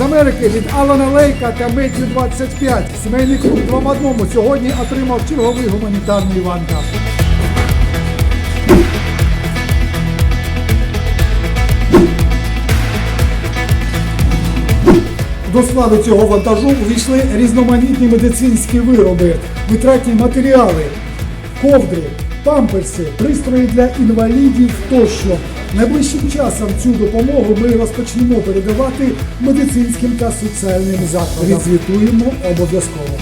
Америки від Алана Лейка та Меттю 25. Сімейний клуб 2 в одному сьогодні отримав черговий гуманітарний вантаж. До складу цього вантажу увійшли різноманітні медицинські вироби, витратні матеріали, ковдри, памперси, пристрої для інвалідів тощо. Найближчим часом цю допомогу ми розпочнемо передавати медицинським та соціальним закладам. Відзвітуємо обов'язково.